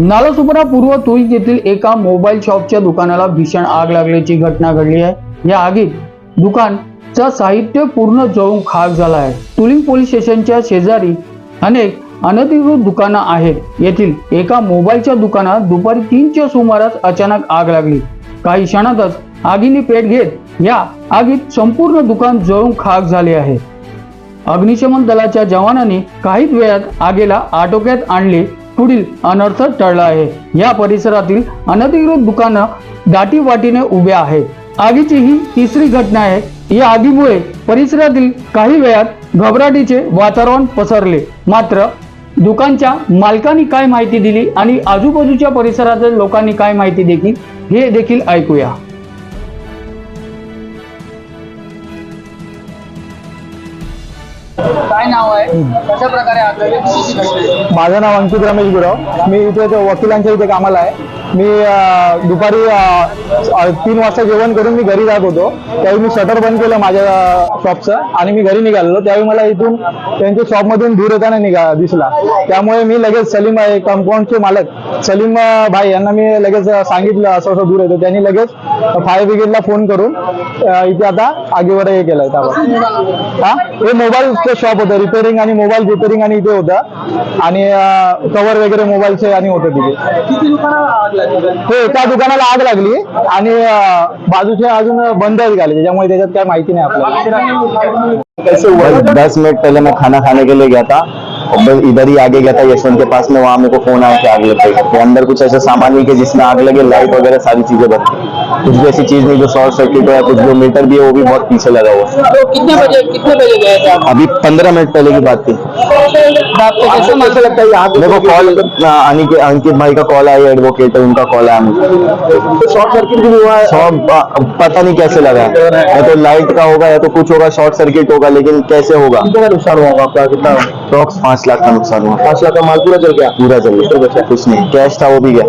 नालासोपारा पूर्व तुळी येथील एका मोबाईल शॉपच्या दुकानाला भीषण आग लागल्याची घटना घडली आहे. या आगीत दुकानचं साहित्य पूर्ण जळून खाक झाला आहे. तुलिंग पोलीस स्टेशनच्या शेजारी अनेक अनधिकृत दुकानं आहेत. येथील एका मोबाईलच्या दुकानात दुपारी तीनच्या सुमारास अचानक आग लागली. काही क्षणातच आगीने पेट घेत या आगीत संपूर्ण दुकान जळून खाक झाले आहे. अग्निशमन दलाच्या जवानांनी काहीच वेळात आगीला आटोक्यात आणले पुढील अनर्थ टळला आहे. या परिसरातील अनधिकृत दुकानं दाटी वाटीने उभ्या आहेत. आगीची ही तिसरी घटना आहे. या आगीमुळे परिसरातील काही वेळात घबराटीचे वातावरण पसरले. मात्र दुकानच्या मालकांनी काय माहिती दिली आणि आजूबाजूच्या परिसरातील लोकांनी काय माहिती देखील हे देखील ऐकूया. काय नाव आहे? कशा प्रकारे माझं नाव अंकित रमेश गुरव. मी इथे वकिलांच्या इथे कामाला आहे. मी दुपारी तीन वाजता जेवण करून मी घरी जात होतो. त्यावेळी मी शटर बंद केलं माझ्या शॉपचं आणि मी घरी निघालेलो. त्यावेळी मला इथून त्यांच्या शॉपमधून दूर येताना निघा दिसला. त्यामुळे मी लगेच सलीम आहे कंपाऊंडचे मालक सलीम भाई यांना मी लगेच सांगितलं असं असं दूर येतो. त्यांनी लगेच फायर ब्रिगेडला फोन करून इथे आता आगीवर हे केलंय. त्यावर हा? हे मोबाईलचं शॉप होतं. रिपेअरिंग आणि मोबाईल रिपेअरिंग आणि इथे होतं. आणि कव्हर वगैरे मोबाईलचे आणि होतं तिथे. किती दुकानं आग लागली? हो त्या दुकानाला आग लागली आणि बाजूचे अजून बंद झाले त्याच्यामुळे त्याच्यात काय माहिती नाही आपल्याला. दस मिनट पहले मैं खाना खाने के लिए गया था. और बस इधर ही आगे गया था यशवंत के पास में वहाँ मेरे को फोन आया कि आग लग गई। तो अंदर कुछ ऐसा सामान नहीं कि जिसमें आग लगे लाइट वगैरह सारी चीजें बंद। कुछ भी ऐसी चीज़ नहीं जो शॉर्ट सर्किट हो या कुछ जो मीटर भी है वो भी बहुत पीछे लगा हुआ तो कितने बजे कितने बजे गए थे? आप अभी पंद्रह मिनट पहले की बात थी। कैसे लगता है मेरे को कॉल अंकित अंकित भाई का कॉल आया एडवोकेट है उनका कॉल आया मुझे। शॉर्ट सर्किट भी हुआ है। पता नहीं कैसे लगा। या तो लाइट का होगा या तो कुछ होगा शॉर्ट सर्किट होगा लेकिन कैसे होगा? कितना नुकसान हुआ होगा आपका कितना? अप्रॉक्स पाँच लाख का नुकसान हुआ। पाँच लाख का माल पूरा चल गया? पूरा चल गया। कुछ नहीं। कैश था वो भी गया।